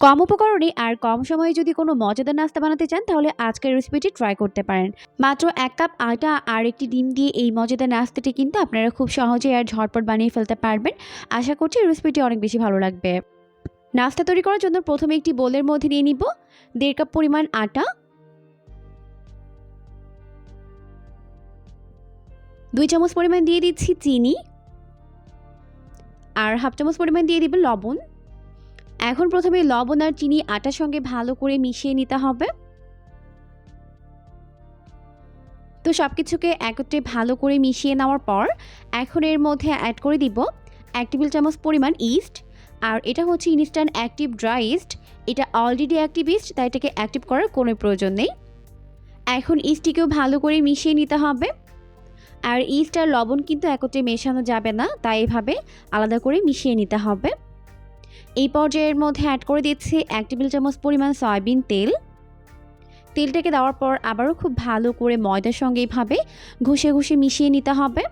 কম উপকরণে আর কম সময়ে যদি কোনো মজাদার নাস্তা বানাতে চান, তাহলে আজকের রেসিপিটি ট্রাই করতে পারেন। মাত্র এক কাপ আটা আর একটি ডিম দিয়ে এই মজাদার নাস্তাটি কিন্তু আপনারা খুব সহজে আর ঝটপট বানিয়ে ফেলতে পারবেন। আশা করছি রেসিপিটি অনেক বেশি ভালো লাগবে। নাস্তা তৈরি করার জন্য প্রথমে একটি বোলের মধ্যে নিয়ে নিব। দেড় কাপ পরিমাণ আটা। দুই চামচ পরিমাণ দিয়ে দিচ্ছি চিনি। আর হাফ চামচ পরিমাণ দিয়ে দিবেন লবণ। এখন প্রথমে লবণ আর চিনি আটার সঙ্গে ভালো করে মিশিয়ে নিতে হবে। তো সব কিছুকে একত্রে ভালো করে মিশিয়ে নেওয়ার পর এখন এর মধ্যে অ্যাড করে দিব এক টেবিল চামচ পরিমাণ ইস্ট আর এটা হচ্ছে ইনস্ট্যান্ট অ্যাক্টিভ ড্রাই ইস্ট এটা অলরেডি অ্যাক্টিভ ইস্ট তাই এটাকে অ্যাক্টিভ করার কোনো প্রয়োজন নেই। এখন ইস্টটিকেও ভালো করে মিশিয়ে নিতে হবে। আর ইস্ট আর লবণ কিন্তু একত্রে মেশানো যাবে না, তাই এভাবে আলাদা করে মিশিয়ে নিতে হবে। এই পর্যায়ের মধ্যে অ্যাড করে দিচ্ছি এক টেবিল চামচ পরিমাণ সয়াবিন তেল। তেলটাকে দেওয়ার পর আবারও খুব ভালো করে ময়দার সঙ্গে এইভাবে ঘষে ঘষে মিশিয়ে নিতে হবে।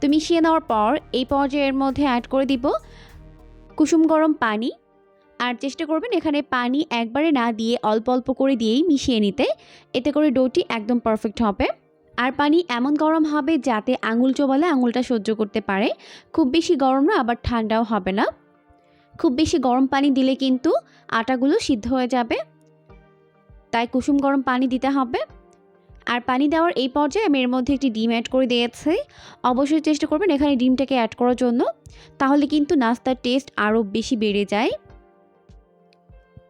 তো মিশিয়ে নেওয়ার পর এই পর্যায়ের মধ্যে অ্যাড করে দিব কুসুম গরম পানি। আর চেষ্টা করবেন এখানে পানি একবারে না দিয়ে অল্প অল্প করে দিয়েই মিশিয়ে নিতে। এতে করে ডোটি একদম পারফেক্ট হবে। আর পানি এমন গরম হবে যাতে আঙুল চোবালে আঙুলটা সহ্য করতে পারে। খুব বেশি গরম না, আবার ঠান্ডাও হবে না। খুব বেশি গরম পানি দিলে কিন্তু আটাগুলো সিদ্ধ হয়ে যাবে। তাই কুসুম গরম পানি দিতে হবে। আর পানি দেওয়ার এই পর্যায়ে আমি এর মধ্যে একটি ডিম অ্যাড করে দিয়েছি। অবশ্যই চেষ্টা করবেন এখানে ডিমটাকে অ্যাড করার জন্য। তাহলে কিন্তু নাস্তার টেস্ট আরও বেশি বেড়ে যায়।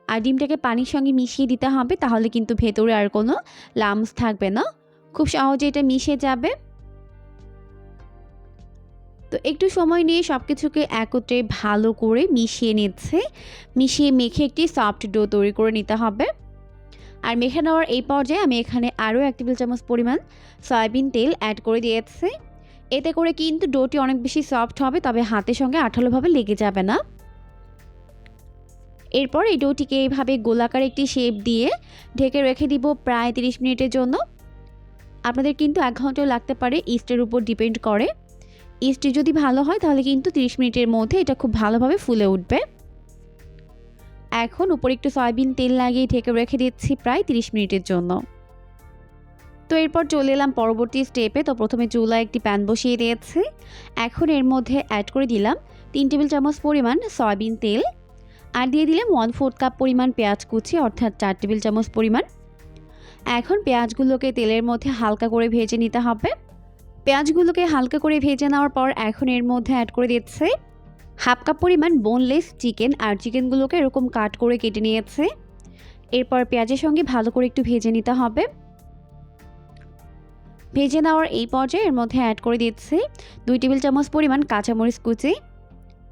আর ডিমটাকে পানির সঙ্গে মিশিয়ে দিতে হবে, তাহলে কিন্তু ভেতরে আর কোনো লামস থাকবে না। খুব সহজে এটা মিশে যাবে। তো একটু সময় নিয়ে সব কিছুকে একত্রে ভালো করে মিশিয়ে নিচ্ছে। মিশিয়ে মেখে একটি সফট ডো তৈরি করে নিতে হবে। আর মেখে নেওয়ার এই পর্যায়ে আমি এখানে আরও এক টেবিল চামচ পরিমাণ সয়াবিন তেল অ্যাড করে দিয়েছি। এতে করে কিন্তু ডোটি অনেক বেশি সফট হবে, তবে হাতের সঙ্গে আঠালোভাবে লেগে যাবে না। এরপর এই ডোটিকে এইভাবে গোলাকার একটি শেপ দিয়ে ঢেকে রেখে দিব প্রায় তিরিশ মিনিটের জন্য। আপনাদের কিন্তু এক ঘন্টাও লাগতে পারে ইস্টের উপর ডিপেন্ড করে। ইস্ট যদি ভালো হয় তাহলে কিন্তু 30 মিনিটের মধ্যে এটা খুব ভালোভাবে ফুলে উঠবে। এখন উপরে একটু সয়াবিন তেল লাগিয়ে ঢেকে রেখে দিচ্ছি প্রায় 30 মিনিটের জন্য। তো এরপর চলে এলাম পরবর্তী স্টেপে তো প্রথমে চুলায় একটি প্যান বসিয়ে দিয়েছি। এখন এর মধ্যে অ্যাড করে দিলাম তিন টেবিল চামচ পরিমাণ সয়াবিন তেল। আর দিয়ে দিলাম ওয়ান ফোর্থ কাপ পরিমাণ পেঁয়াজ কুচি, অর্থাৎ চার টেবিল চামচ পরিমাণ এখন পেঁয়াজগুলোকে তেলের মধ্যে হালকা করে ভেজে নিতে হবে। পেঁয়াজগুলোকে হালকা করে ভেজে নেওয়ার পর এখন এর মধ্যে অ্যাড করে দিচ্ছে হাফ কাপ পরিমাণ বোনলেস চিকেন আর চিকেনগুলোকে এরকম কাট করে কেটে নিয়েছে। এরপর পেঁয়াজের সঙ্গে ভালো করে একটু ভেজে নিতে হবে। ভেজে নেওয়ার এই পর্যায়ে এর মধ্যে অ্যাড করে দিচ্ছে দুই টেবিল চামচ পরিমাণ কাঁচামরিচ কুচি।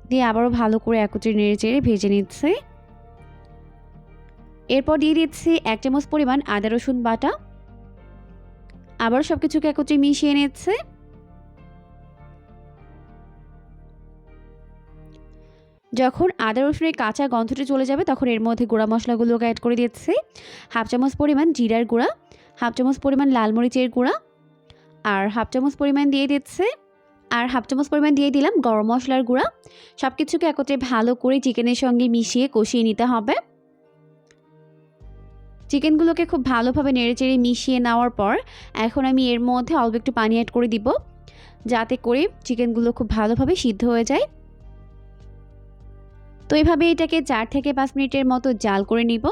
দিয়ে আবারও ভালো করে একত্রে নেড়ে চেড়ে ভেজে নিচ্ছে। এরপর দিয়ে দিচ্ছি এক চামচ পরিমাণ আদা, রসুন বাটা। আবার সব কিছুকে একত্রে মিশিয়ে নিচ্ছে। যখন আদা, রসুনের কাঁচা গন্ধটা চলে যাবে, তখন এর মধ্যে গুঁড়া মশলাগুলোকে অ্যাড করে দিচ্ছে। হাফ চামচ পরিমাণ জিরার গুঁড়া, হাফ চামচ পরিমাণ লাল মরিচের গুঁড়া, আর হাফ চামচ পরিমাণ দিয়ে দিচ্ছে। আর হাফ চামচ পরিমাণ দিয়ে দিলাম গরম মশলার গুঁড়া। সব কিছুকে একত্রে ভালো করে চিকেনের সঙ্গে মিশিয়ে কষিয়ে নিতে হবে। চিকেনগুলোকে খুব ভালোভাবে নেড়েচেড়ে মিশিয়ে নেওয়ার পর এখন আমি এর মধ্যে অল্প একটু পানি অ্যাড করে দিব, যাতে করে চিকেনগুলো খুব ভালোভাবে সিদ্ধ হয়ে যায়। তো এইভাবে এটাকে চার থেকে পাঁচ মিনিটের মতো জাল করে নিব।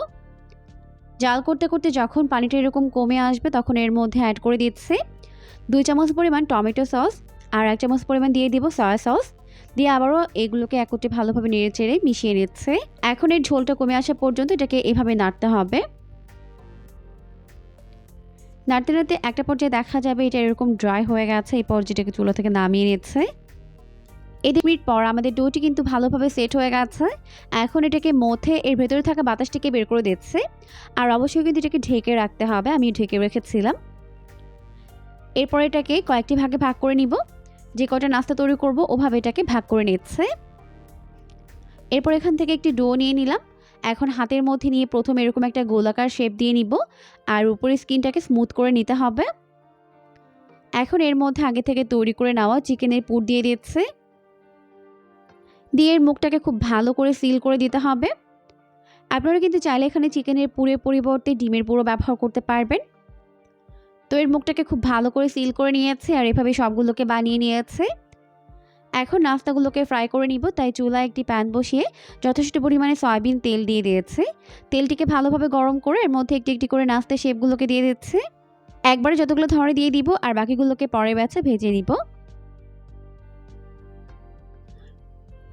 জাল করতে করতে যখন পানিটা এরকম কমে আসবে তখন এর মধ্যে অ্যাড করে দিচ্ছে দুই চামচ পরিমাণ টমেটো সস আর এক চামচ পরিমাণ দিয়ে দিব সয়া সস দিয়ে আবারও এগুলোকে একত্রে ভালোভাবে নেড়ে চেড়ে মিশিয়ে নিচ্ছে। এখন এর ঝোলটা কমে আসা পর্যন্ত এটাকে এভাবে নাড়তে হবে। নাড়তে নাড়তে একটা পর্যায়ে দেখা যাবে এটা এরকম ড্রাই হয়ে গেছে, এই পর্যায়টাকে চুলা থেকে নামিয়ে নিচ্ছে। এদিক মিনিট পর আমাদের ডোটি কিন্তু ভালোভাবে সেট হয়ে গেছে। এখন এটাকে মধ্যে, এর ভেতরে থাকা বাতাসটিকে বের করে দিচ্ছে। আর অবশ্যই কিন্তু এটাকে ঢেকে রাখতে হবে, আমি ঢেকে রেখেছিলাম। এরপর এটাকে কয়েকটি ভাগে ভাগ করে নিব। যে কটা নাস্তা তৈরি করব, ওভাবে এটাকে ভাগ করে নিচ্ছে। এরপর এখান থেকে একটি ডো নিয়ে নিলাম। এখন হাতের মধ্যে নিয়ে প্রথম এরকম একটা গোলাকার শেপ দিয়ে নিব, আর উপরের স্কিনটাকে স্মুথ করে নিতে হবে। এখন এর মধ্যে আগে থেকে তৈরি করে নেওয়া চিকেনের পুর দিয়ে দিচ্ছে। দিয়ে এর মুখটাকে খুব ভালো করে সিল করে দিতে হবে। আপনারা কিন্তু চাইলে এখানে চিকেনের পুরের পরিবর্তে ডিমের পুরো ব্যবহার করতে পারবেন। তো এর মুখটাকে খুব ভালো করে সিল করে নিয়েছে, আর এভাবে সবগুলোকে বানিয়ে নিয়েছে। এখন নাস্তাগুলোকে ফ্রাই করে নিব। তাই চুলায় একটি প্যান বসিয়ে যথেষ্ট পরিমাণে সয়াবিন তেল দিয়ে দিয়েছে। তেলটিকে ভালোভাবে গরম করে এর মধ্যে একটি একটি করে নাস্তা শেপগুলোকে দিয়ে দিচ্ছে। একবারে যতগুলো ধরে দিয়ে দিব আর বাকিগুলোকে পরে ব্যাচে ভেজে নিব।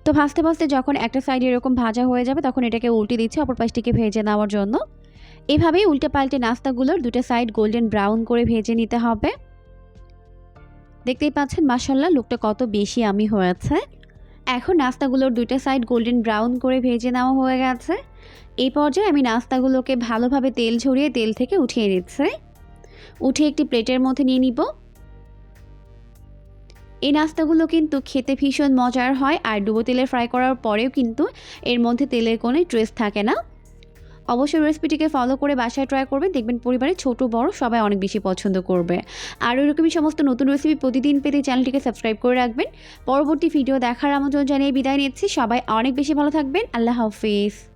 তো ভাজতে ভাজতে যখন একটা সাইড এরকম ভাজা হয়ে যাবে, তখন এটাকে উল্টে দিচ্ছে অপর পাশটিকে ভেজে নেওয়ার জন্য। এভাবেই উল্টে পাল্টে নাস্তাগুলোর দুটো সাইড গোল্ডেন ব্রাউন করে ভেজে নিতে হবে। দেখতেই পাচ্ছেন মাসাল্লাহ লুকটা কত বেশি আমি হয়েছে এখন নাস্তাগুলোর দুইটা সাইড গোল্ডেন ব্রাউন করে ভেজে নেওয়া হয়ে গেছে। এই পর্যায়ে আমি নাস্তাগুলোকে ভালোভাবে তেল ঝরিয়ে তেল থেকে উঠিয়ে নিচ্ছে। উঠে একটি প্লেটের মধ্যে নিয়ে নিব। এই নাস্তাগুলো কিন্তু খেতে ভীষণ মজার হয়, আর ডুবো তেলে ফ্রাই করার পরেও কিন্তু এর মধ্যে তেলের কোনো ট্রেস থাকে না। অবশ্যই রেসিপিটিকে ফলো করে বাসায় ট্রাই করবে দেখবেন পরিবারের ছোট, বড় সবাই অনেক বেশি পছন্দ করবে। আর এরকমই সমস্ত নতুন রেসিপি প্রতিদিন পেতে চ্যানেলটিকে সাবস্ক্রাইব করে রাখবেন। পরবর্তী ভিডিও দেখার আমন্ত্রণ জানিয়ে বিদায় নিচ্ছি। সবাই অনেক বেশি ভালো থাকবেন। আল্লাহ হাফিজ।